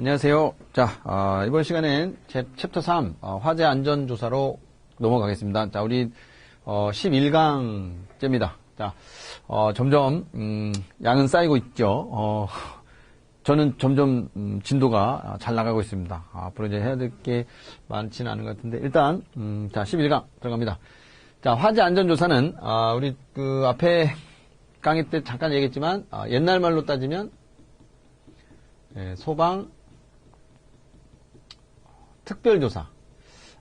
안녕하세요. 자, 어, 이번 시간엔 제 챕터 3 어, 화재 안전 조사로 넘어가겠습니다. 자, 우리 어, 11강째입니다. 자, 어, 점점 음, 양은 쌓이고 있죠. 어, 저는 점점 음, 진도가 잘 나가고 있습니다. 아, 앞으로 이제 해야 될 게 많지는 않은 것 같은데 일단 음, 자 11강 들어갑니다. 자 화재 안전 조사는 아, 우리 그 앞에 강의 때 잠깐 얘기했지만 아, 옛날 말로 따지면 예, 소방 특별조사.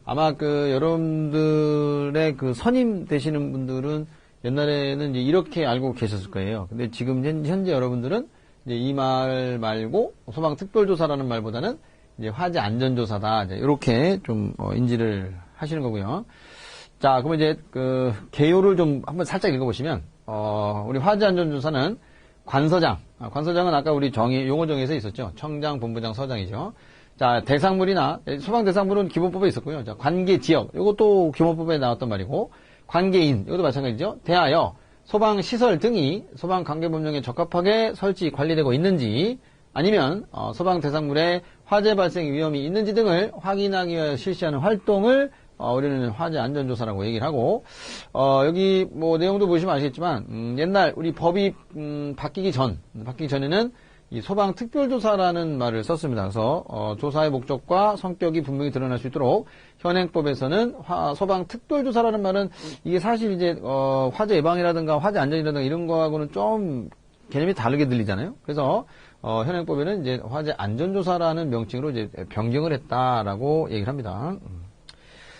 아마 그 여러분들의 그 선임 되시는 분들은 옛날에는 이제 이렇게 알고 계셨을 거예요. 근데 지금 현- 현재 여러분들은 이제 이 말 말고 소방 특별조사라는 말보다는 이제 화재 안전조사다. 이제 이렇게 좀 어, 인지를 하시는 거고요. 자, 그러면 이제 그 개요를 좀 한번 살짝 읽어보시면 어, 우리 화재 안전조사는 관서장, 아, 관서장은 아까 우리 정의 용어 정의에서 있었죠. 청장, 본부장, 서장이죠. 자, 대상물이나 소방 대상물은 기본법에 있었고요. 자, 관계 지역, 이것도 기본법에 나왔던 말이고 관계인, 이것도 마찬가지죠. 대하여 소방 시설 등이 소방 관계 법령에 적합하게 설치 관리되고 있는지 아니면 어, 소방 대상물에 화재 발생 위험이 있는지 등을 확인하기 위해 실시하는 활동을 어, 우리는 화재 안전조사라고 얘기를 하고, 어, 여기 뭐 내용도 보시면 아시겠지만, 음, 옛날 우리 법이, 음, 바뀌기 전, 바뀌기 전에는 이 소방 특별조사라는 말을 썼습니다. 그래서, 어, 조사의 목적과 성격이 분명히 드러날 수 있도록 현행법에서는 화- 소방 특별조사라는 말은 이게 사실 이제, 어, 화재 예방이라든가 화재 안전이라든가 이런 거하고는 좀 개념이 다르게 들리잖아요. 그래서, 어, 현행법에는 이제 화재 안전조사라는 명칭으로 이제 변경을 했다라고 얘기를 합니다. 음.